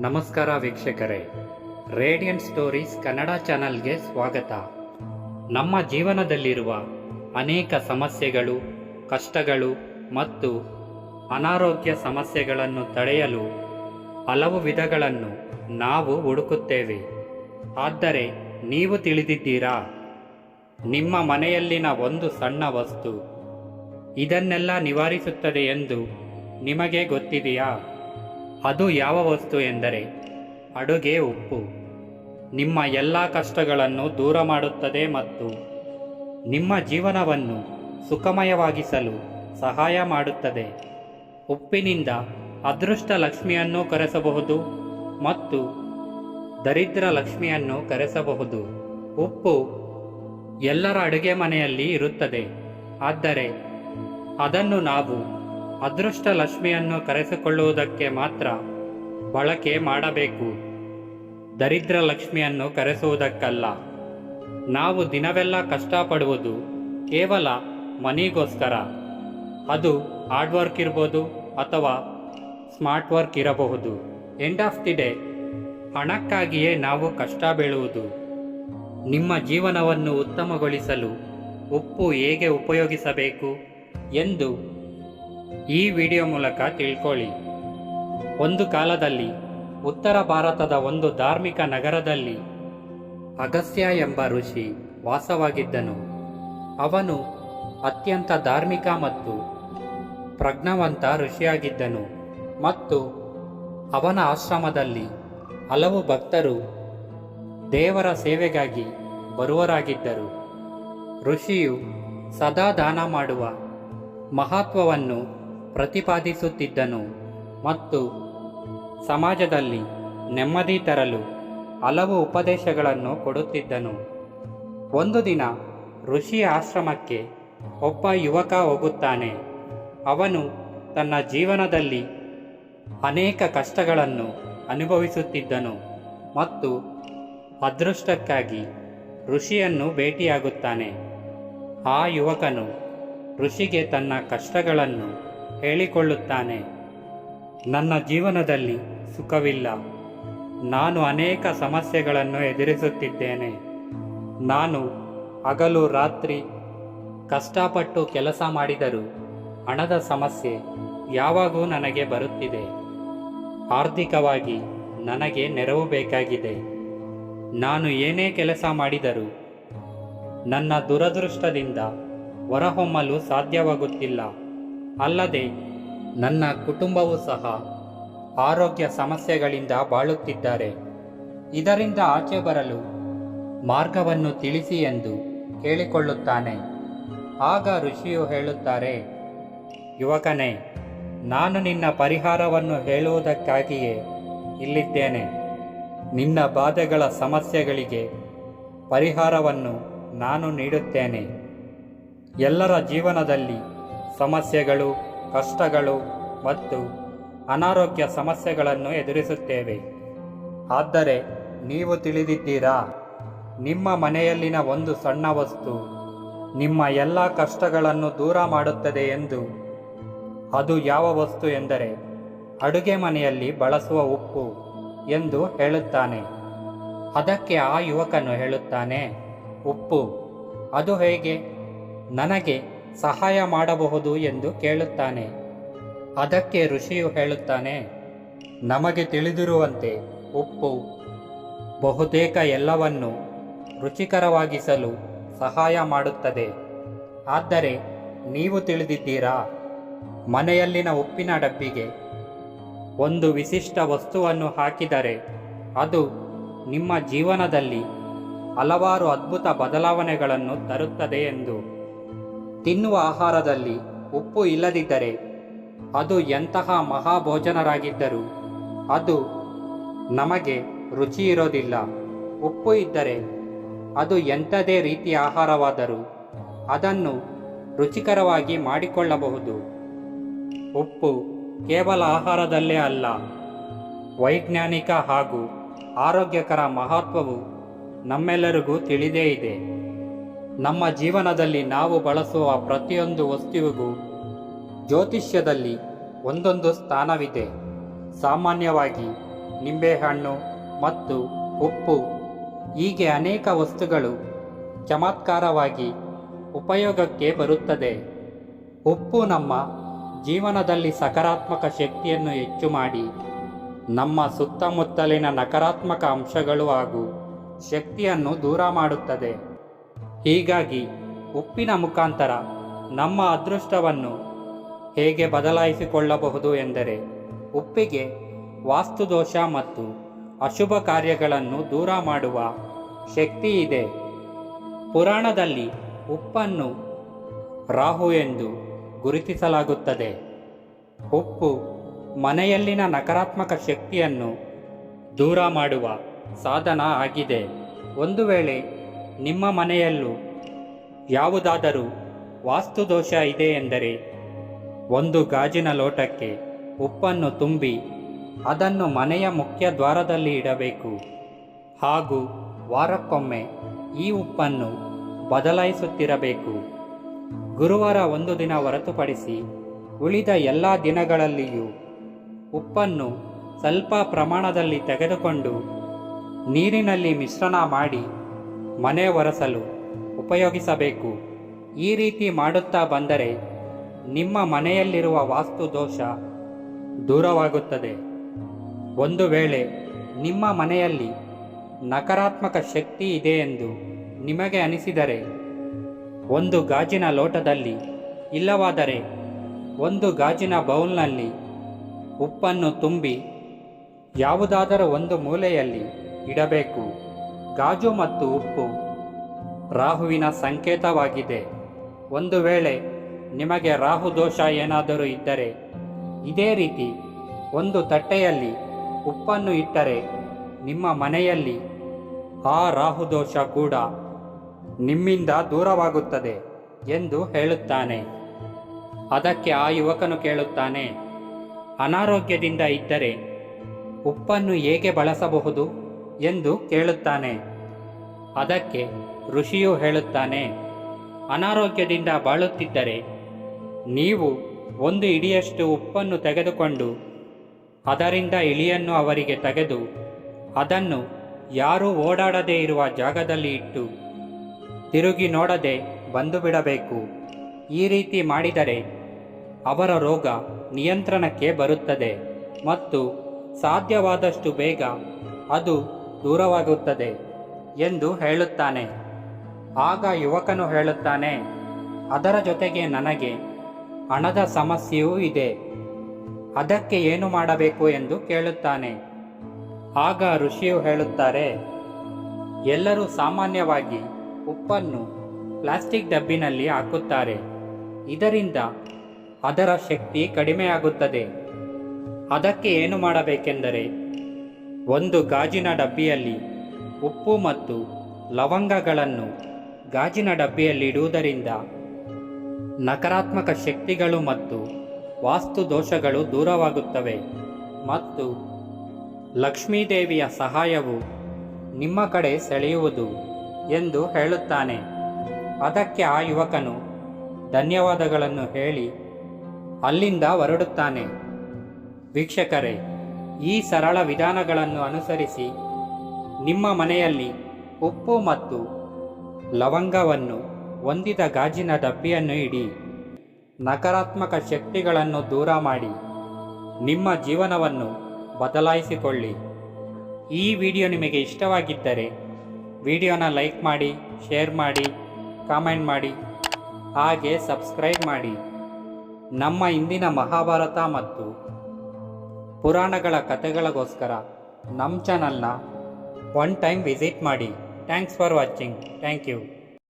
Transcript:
ನಮಸ್ಕಾರ ವೀಕ್ಷಕರೇ. Radiant stories Kannada ಚಾನಲ್ಗೆ ಸ್ವಾಗತ. ನಮ್ಮ ಜೀವನದಲ್ಲಿರುವ ಅನೇಕ ಸಮಸ್ಯೆಗಳು, ಕಷ್ಟಗಳು ಮತ್ತು ಅನಾರೋಗ್ಯ ಸಮಸ್ಯೆಗಳನ್ನು ತಡೆಯಲು ಹಲವು ವಿಧಗಳನ್ನು ನಾವು ಹುಡುಕುತ್ತೇವೆ. ಆದರೆ ನೀವು ತಿಳಿದಿದ್ದೀರಾ? ನಿಮ್ಮ ಮನೆಯಲ್ಲಿನ ಒಂದು ಸಣ್ಣ ವಸ್ತು ಇದನ್ನೆಲ್ಲ ನಿವಾರಿಸುತ್ತದೆ ಎಂದು ನಿಮಗೆ ಗೊತ್ತಿದೆಯಾ? ಅದು ಯಾವ ವಸ್ತು ಎಂದರೆ ಅಡುಗೆ ಉಪ್ಪು. ನಿಮ್ಮ ಎಲ್ಲ ಕಷ್ಟಗಳನ್ನು ದೂರ ಮಾಡುತ್ತದೆ ಮತ್ತು ನಿಮ್ಮ ಜೀವನವನ್ನು ಸುಖಮಯವಾಗಿಸಲು ಸಹಾಯ ಮಾಡುತ್ತದೆ. ಉಪ್ಪಿನಿಂದ ಅದೃಷ್ಟ ಲಕ್ಷ್ಮಿಯನ್ನು ಕರೆಸಬಹುದು ಮತ್ತು ದರಿದ್ರ ಲಕ್ಷ್ಮಿಯನ್ನು ಕರೆಸಬಹುದು. ಉಪ್ಪು ಎಲ್ಲರ ಅಡುಗೆ ಮನೆಯಲ್ಲಿ ಇರುತ್ತದೆ. ಆದರೆ ಅದನ್ನು ನಾವು ಅದೃಷ್ಟ ಲಕ್ಷ್ಮಿಯನ್ನು ಕರೆಸಿಕೊಳ್ಳುವುದಕ್ಕೆ ಮಾತ್ರ ಬಳಕೆ ಮಾಡಬೇಕು. ದರಿದ್ರ ಲಕ್ಷ್ಮಿಯನ್ನು ಕರೆಸುವುದಕ್ಕಲ್ಲ. ನಾವು ದಿನವೆಲ್ಲ ಕಷ್ಟಪಡುವುದು ಕೇವಲ ಮನಿಗೋಸ್ಕರ. ಅದು ಹಾರ್ಡ್ ವರ್ಕ್ ಇರ್ಬೋದು ಅಥವಾ ಸ್ಮಾರ್ಟ್ ವರ್ಕ್ ಇರಬಹುದು. ಎಂಡ್ ಆಫ್ ದಿ ಡೇ ಹಣಕ್ಕಾಗಿಯೇ ನಾವು ಕಷ್ಟ ಬೀಳುವುದು. ನಿಮ್ಮ ಜೀವನವನ್ನು ಉತ್ತಮಗೊಳಿಸಲು ಉಪ್ಪು ಹೇಗೆ ಉಪಯೋಗಿಸಬೇಕು ಎಂದು ಈ ವಿಡಿಯೋ ಮೂಲಕ ತಿಳ್ಕೊಳ್ಳಿ. ಒಂದು ಕಾಲದಲ್ಲಿ ಉತ್ತರ ಭಾರತದ ಒಂದು ಧಾರ್ಮಿಕ ನಗರದಲ್ಲಿ ಅಗಸ್ತ್ಯ ಎಂಬ ಋಷಿ ವಾಸವಾಗಿದ್ದನು. ಅವನು ಅತ್ಯಂತ ಧಾರ್ಮಿಕ ಮತ್ತು ಪ್ರಜ್ಞಾವಂತ ಋಷಿಯಾಗಿದ್ದನು ಮತ್ತು ಅವನ ಆಶ್ರಮದಲ್ಲಿ ಹಲವು ಭಕ್ತರು ದೇವರ ಸೇವೆಗಾಗಿ ಬರುವರಾಗಿದ್ದರು. ಋಷಿಯು ಸದಾ ದಾನ ಮಾಡುವ ಮಹತ್ವವನ್ನು ಪ್ರತಿಪಾದಿಸುತ್ತಿದ್ದನು ಮತ್ತು ಸಮಾಜದಲ್ಲಿ ನೆಮ್ಮದಿ ತರಲು ಹಲವು ಉಪದೇಶಗಳನ್ನು ಕೊಡುತ್ತಿದ್ದನು. ಒಂದು ದಿನ ಋಷಿ ಆಶ್ರಮಕ್ಕೆ ಒಬ್ಬ ಯುವಕ ಹೋಗುತ್ತಾನೆ. ಅವನು ತನ್ನ ಜೀವನದಲ್ಲಿ ಅನೇಕ ಕಷ್ಟಗಳನ್ನು ಅನುಭವಿಸುತ್ತಿದ್ದನು ಮತ್ತು ಅದೃಷ್ಟಕ್ಕಾಗಿ ಋಷಿಯನ್ನು ಭೇಟಿಯಾಗುತ್ತಾನೆ. ಆ ಯುವಕನು ಋಷಿಗೆ ತನ್ನ ಕಷ್ಟಗಳನ್ನು ಹೇಳಿಕೊಳ್ಳುತ್ತಾನೆ. ನನ್ನ ಜೀವನದಲ್ಲಿ ಸುಖವಿಲ್ಲ. ನಾನು ಅನೇಕ ಸಮಸ್ಯೆಗಳನ್ನು ಎದುರಿಸುತ್ತಿದ್ದೇನೆ. ನಾನು ಹಗಲು ರಾತ್ರಿ ಕಷ್ಟಪಟ್ಟು ಕೆಲಸ ಮಾಡಿದರೂ ಹಣದ ಸಮಸ್ಯೆ ಯಾವಾಗೂ ನನಗೆ ಬರುತ್ತಿದೆ. ಆರ್ಥಿಕವಾಗಿ ನನಗೆ ನೆರವು ಬೇಕಾಗಿದೆ. ನಾನು ಏನೇ ಕೆಲಸ ಮಾಡಿದರೂ ನನ್ನ ದುರದೃಷ್ಟದಿಂದ ಹೊರಹೊಮ್ಮಲು ಸಾಧ್ಯವಾಗುತ್ತಿಲ್ಲ. ಅಲ್ಲದೆ ನನ್ನ ಕುಟುಂಬವೂ ಸಹ ಆರೋಗ್ಯ ಸಮಸ್ಯೆಗಳಿಂದ ಬಾಳುತ್ತಿದ್ದಾರೆ. ಇದರಿಂದ ಆಚೆ ಬರಲು ಮಾರ್ಗವನ್ನು ತಿಳಿಸಿ ಎಂದು ಕೇಳಿಕೊಳ್ಳುತ್ತಾನೆ. ಆಗ ಋಷಿಯು ಹೇಳುತ್ತಾರೆ, ಯುವಕನೇ, ನಾನು ನಿನ್ನ ಪರಿಹಾರವನ್ನು ಹೇಳುವುದಕ್ಕಾಗಿಯೇ ಇಲ್ಲಿದ್ದೇನೆ. ನಿನ್ನ ಬಾಧೆಗಳ ಸಮಸ್ಯೆಗಳಿಗೆ ಪರಿಹಾರವನ್ನು ನಾನು ನೀಡುತ್ತೇನೆ. ಎಲ್ಲರ ಜೀವನದಲ್ಲಿ ಸಮಸ್ಯೆಗಳು, ಕಷ್ಟಗಳು ಮತ್ತು ಅನಾರೋಗ್ಯ ಸಮಸ್ಯೆಗಳನ್ನು ಎದುರಿಸುತ್ತೇವೆ. ಆದರೆ ನೀವು ತಿಳಿದಿದ್ದೀರಾ? ನಿಮ್ಮ ಮನೆಯಲ್ಲಿನ ಒಂದು ಸಣ್ಣ ವಸ್ತು ನಿಮ್ಮ ಎಲ್ಲ ಕಷ್ಟಗಳನ್ನು ದೂರ ಮಾಡುತ್ತದೆ ಎಂದು. ಅದು ಯಾವ ವಸ್ತು ಎಂದರೆ ಅಡುಗೆ ಮನೆಯಲ್ಲಿ ಬಳಸುವ ಉಪ್ಪು ಎಂದು ಹೇಳುತ್ತಾನೆ. ಅದಕ್ಕೆ ಆ ಯುವಕನು ಹೇಳುತ್ತಾನೆ, ಉಪ್ಪು, ಅದು ಹೇಗೆ? ನನಗೆ ಸಹಾಯ ಮಾಡಬಹುದು ಎಂದು ಕೇಳುತ್ತಾನೆ. ಅದಕ್ಕೆ ಋಷಿಯು ಹೇಳುತ್ತಾನೆ, ನಮಗೆ ತಿಳಿದಿರುವಂತೆ ಉಪ್ಪು, ಬಹುತೇಕ ಎಲ್ಲವನ್ನು ರುಚಿಕರವಾಗಿಸಲು ಸಹಾಯ ಮಾಡುತ್ತದೆ. ಆದರೆ ನೀವು ತಿಳಿದಿದ್ದೀರಾ? ಮನೆಯಲ್ಲಿನ ಉಪ್ಪಿನ ಡಬ್ಬಿಗೆ ಒಂದು ವಿಶಿಷ್ಟ ವಸ್ತುವನ್ನು ಹಾಕಿದರೆ ಅದು ನಿಮ್ಮ ಜೀವನದಲ್ಲಿ ಹಲವಾರು ಅದ್ಭುತ ಬದಲಾವಣೆಗಳನ್ನು ತರುತ್ತದೆ ಎಂದು. ತಿನ್ನುವ ಆಹಾರದಲ್ಲಿ ಉಪ್ಪು ಇಲ್ಲದಿದ್ದರೆ ಅದು ಎಂತಹ ಮಹಾಭೋಜನರಾಗಿದ್ದರೂ ಅದು ನಮಗೆ ರುಚಿ ಇರೋದಿಲ್ಲ. ಉಪ್ಪು ಇದ್ದರೆ ಅದು ಎಂಥದೇ ರೀತಿಯ ಆಹಾರವಾದರೂ ಅದನ್ನು ರುಚಿಕರವಾಗಿ ಮಾಡಿಕೊಳ್ಳಬಹುದು. ಉಪ್ಪು ಕೇವಲ ಆಹಾರದಲ್ಲೇ ಅಲ್ಲ, ವೈಜ್ಞಾನಿಕ ಹಾಗೂ ಆರೋಗ್ಯಕರ ಮಹತ್ವವು ನಮ್ಮೆಲ್ಲರಿಗೂ ತಿಳಿದೇ ಇದೆ. ನಮ್ಮ ಜೀವನದಲ್ಲಿ ನಾವು ಬಳಸುವ ಪ್ರತಿಯೊಂದು ವಸ್ತುವಿಗೂ ಜ್ಯೋತಿಷ್ಯದಲ್ಲಿ ಒಂದೊಂದು ಸ್ಥಾನವಿದೆ. ಸಾಮಾನ್ಯವಾಗಿ ನಿಂಬೆಹಣ್ಣು ಮತ್ತು ಉಪ್ಪು ಹೀಗೆ ಅನೇಕ ವಸ್ತುಗಳು ಚಮತ್ಕಾರವಾಗಿ ಉಪಯೋಗಕ್ಕೆ ಬರುತ್ತದೆ. ಉಪ್ಪು ನಮ್ಮ ಜೀವನದಲ್ಲಿ ಸಕಾರಾತ್ಮಕ ಶಕ್ತಿಯನ್ನು ಹೆಚ್ಚು ಮಾಡಿ, ನಮ್ಮ ಸುತ್ತಮುತ್ತಲಿನ ನಕಾರಾತ್ಮಕ ಅಂಶಗಳು ಹಾಗೂ ಶಕ್ತಿಯನ್ನು ದೂರ ಮಾಡುತ್ತದೆ. ಹೀಗಾಗಿ ಉಪ್ಪಿನ ಮುಖಾಂತರ ನಮ್ಮ ಅದೃಷ್ಟವನ್ನು ಹೇಗೆ ಬದಲಾಯಿಸಿಕೊಳ್ಳಬಹುದು ಎಂದರೆ ಉಪ್ಪಿಗೆ ವಾಸ್ತುದೋಷ ಮತ್ತು ಅಶುಭ ಕಾರ್ಯಗಳನ್ನು ದೂರ ಮಾಡುವ ಶಕ್ತಿ ಇದೆ. ಪುರಾಣದಲ್ಲಿ ಉಪ್ಪನ್ನು ರಾಹು ಎಂದು ಗುರುತಿಸಲಾಗುತ್ತದೆ. ಉಪ್ಪು ಮನೆಯಲ್ಲಿನ ನಕಾರಾತ್ಮಕ ಶಕ್ತಿಯನ್ನು ದೂರ ಮಾಡುವ ಸಾಧನ ಆಗಿದೆ. ಒಂದು ವೇಳೆ ನಿಮ್ಮ ಮನೆಯಲ್ಲೂ ಯಾವುದಾದರೂ ವಾಸ್ತುದೋಷ ಇದೆ ಎಂದರೆ ಒಂದು ಗಾಜಿನ ಲೋಟಕ್ಕೆ ಉಪ್ಪನ್ನು ತುಂಬಿ ಅದನ್ನು ಮನೆಯ ಮುಖ್ಯ ದ್ವಾರದಲ್ಲಿ ಇಡಬೇಕು. ಹಾಗೂ ವಾರಕ್ಕೊಮ್ಮೆ ಈ ಉಪ್ಪನ್ನು ಬದಲಾಯಿಸುತ್ತಿರಬೇಕು. ಗುರುವಾರ ಒಂದು ದಿನ ಹೊರತುಪಡಿಸಿ ಉಳಿದ ಎಲ್ಲ ದಿನಗಳಲ್ಲಿಯೂ ಉಪ್ಪನ್ನು ಸ್ವಲ್ಪ ಪ್ರಮಾಣದಲ್ಲಿ ತೆಗೆದುಕೊಂಡು ನೀರಿನಲ್ಲಿ ಮಿಶ್ರಣ ಮಾಡಿ ಮನೆ ಒರೆಸಲು ಉಪಯೋಗಿಸಬೇಕು. ಈ ರೀತಿ ಮಾಡುತ್ತಾ ಬಂದರೆ ನಿಮ್ಮ ಮನೆಯಲ್ಲಿರುವ ವಾಸ್ತು ದೋಷ ದೂರವಾಗುತ್ತದೆ. ಒಂದು ವೇಳೆ ನಿಮ್ಮ ಮನೆಯಲ್ಲಿ ನಕಾರಾತ್ಮಕ ಶಕ್ತಿ ಇದೆ ಎಂದು ನಿಮಗೆ ಅನಿಸಿದರೆ, ಒಂದು ಗಾಜಿನ ಲೋಟದಲ್ಲಿ ಇಲ್ಲವಾದರೆ ಒಂದು ಗಾಜಿನ ಬೌಲ್ನಲ್ಲಿ ಉಪ್ಪನ್ನು ತುಂಬಿ ಯಾವುದಾದರೂ ಒಂದು ಮೂಲೆಯಲ್ಲಿ ಇಡಬೇಕು. ಗಾಜು ಮತ್ತು ಉಪ್ಪು. ರಾಹುವಿನ ಸಂಕೇತವಾಗಿದೆ. ಒಂದು ವೇಳೆ ನಿಮಗೆ ರಾಹು ದೋಷ ಏನಾದರೂ ಇದ್ದರೆ, ಇದೇ ರೀತಿ ಒಂದು ತಟ್ಟೆಯಲ್ಲಿ ಉಪ್ಪನ್ನು ಇಟ್ಟರೆ ನಿಮ್ಮ ಮನೆಯಲ್ಲಿ ಆ ರಾಹು ದೋಷ ಕೂಡ ನಿಮ್ಮಿಂದ ದೂರವಾಗುತ್ತದೆ ಎಂದು ಹೇಳುತ್ತಾನೆ. ಅದಕ್ಕೆ ಆ ಯುವಕನು ಕೇಳುತ್ತಾನೆ, ಅನಾರೋಗ್ಯದಿಂದ ಇದ್ದರೆ ಉಪ್ಪನ್ನು ಹೇಗೆ ಬಳಸಬಹುದು ಎಂದು ಕೇಳುತ್ತಾನೆ. ಅದಕ್ಕೆ ಋಷಿಯು ಹೇಳುತ್ತಾನೆ, ಅನಾರೋಗ್ಯದಿಂದ ಬಾಳುತ್ತಿದ್ದರೆ ನೀವು ಒಂದು ಇಡಿಯಷ್ಟು ಉಪ್ಪನ್ನು ತೆಗೆದುಕೊಂಡು ಅದರಿಂದ ಇಳಿಯನ್ನು ಅವರಿಗೆ ತೆಗೆದು ಅದನ್ನು ಯಾರೂ ಓಡಾಡದೇ ಇರುವ ಜಾಗದಲ್ಲಿ ಇಟ್ಟು ತಿರುಗಿ ನೋಡದೆ ಬಂದು ಬಿಡಬೇಕು. ಈ ರೀತಿ ಮಾಡಿದರೆ ಅವರ ರೋಗ ನಿಯಂತ್ರಣಕ್ಕೆ ಬರುತ್ತದೆ ಮತ್ತು ಸಾಧ್ಯವಾದಷ್ಟು ಬೇಗ ಅದು ದೂರವಾಗುತ್ತದೆ. ಎಂದು ಹೇಳುತ್ತಾನೆ. ಆಗ ಯುವಕನು ಹೇಳುತ್ತಾನೆ, ಅದರ ಜೊತೆಗೆ ನನಗೆ ಹಣದ ಸಮಸ್ಯೆಯೂ ಇದೆ. ಅದಕ್ಕೆ ಏನು ಮಾಡಬೇಕು ಎಂದು ಕೇಳುತ್ತಾನೆ. ಆಗ ಋಷಿಯು ಹೇಳುತ್ತಾರೆ, ಎಲ್ಲರೂ ಸಾಮಾನ್ಯವಾಗಿ ಉಪ್ಪನ್ನು ಪ್ಲಾಸ್ಟಿಕ್ ಡಬ್ಬಿನಲ್ಲಿ ಹಾಕುತ್ತಾರೆ. ಇದರಿಂದ ಅದರ ಶಕ್ತಿ ಕಡಿಮೆಯಾಗುತ್ತದೆ. ಅದಕ್ಕೆ ಏನು ಮಾಡಬೇಕೆಂದರೆ, ಒಂದು ಗಾಜಿನ ಡಬ್ಬಿಯಲ್ಲಿ ಉಪ್ಪು ಮತ್ತು ಲವಂಗಗಳನ್ನು ಗಾಜಿನ ಡಬ್ಬಿಯಲ್ಲಿ ಇಡುವುದರಿಂದ ನಕಾರಾತ್ಮಕ ಶಕ್ತಿಗಳು ಮತ್ತು ವಾಸ್ತು ದೋಷಗಳು ದೂರವಾಗುತ್ತವೆ ಮತ್ತು ಲಕ್ಷ್ಮೀದೇವಿಯ ಸಹಾಯವು ನಿಮ್ಮ ಕಡೆ ಸೆಳೆಯುವುದು ಎಂದು ಹೇಳುತ್ತಾನೆ. ಅದಕ್ಕೆ ಆ ಯುವಕನು ಧನ್ಯವಾದಗಳನ್ನು ಹೇಳಿ ಅಲ್ಲಿಂದ ಹೊರಡುತ್ತಾನೆ. ವೀಕ್ಷಕರೇ, ಈ ಸರಳ ವಿಧಾನಗಳನ್ನು ಅನುಸರಿಸಿ ನಿಮ್ಮ ಮನೆಯಲ್ಲಿ ಉಪ್ಪು ಮತ್ತು ಲವಂಗವನ್ನು ಹೊಂದಿದ ಗಾಜಿನ ಡಬ್ಬಿಯನ್ನು ಇಡಿ. ನಕಾರಾತ್ಮಕ ಶಕ್ತಿಗಳನ್ನು ದೂರ ಮಾಡಿ. ನಿಮ್ಮ ಜೀವನವನ್ನು ಬದಲಾಯಿಸಿಕೊಳ್ಳಿ. ಈ ವಿಡಿಯೋ ನಿಮಗೆ ಇಷ್ಟವಾಗಿದ್ದರೆ ವಿಡಿಯೋನ ಲೈಕ್ ಮಾಡಿ, ಶೇರ್ ಮಾಡಿ, ಕಾಮೆಂಟ್ ಮಾಡಿ, ಹಾಗೆ ಸಬ್ಸ್ಕ್ರೈಬ್ ಮಾಡಿ. ನಮ್ಮ ಇಂದಿನ ಮಹಾಭಾರತ ಮತ್ತು ಪುರಾಣಗಳ ಕಥೆಗಳಿಗೋಸ್ಕರ ನಮ್ಮ ಚಾನಲ್ನ ಒನ್ ಟೈಮ್ ವಿಸಿಟ್ ಮಾಡಿ thanks for watching thank you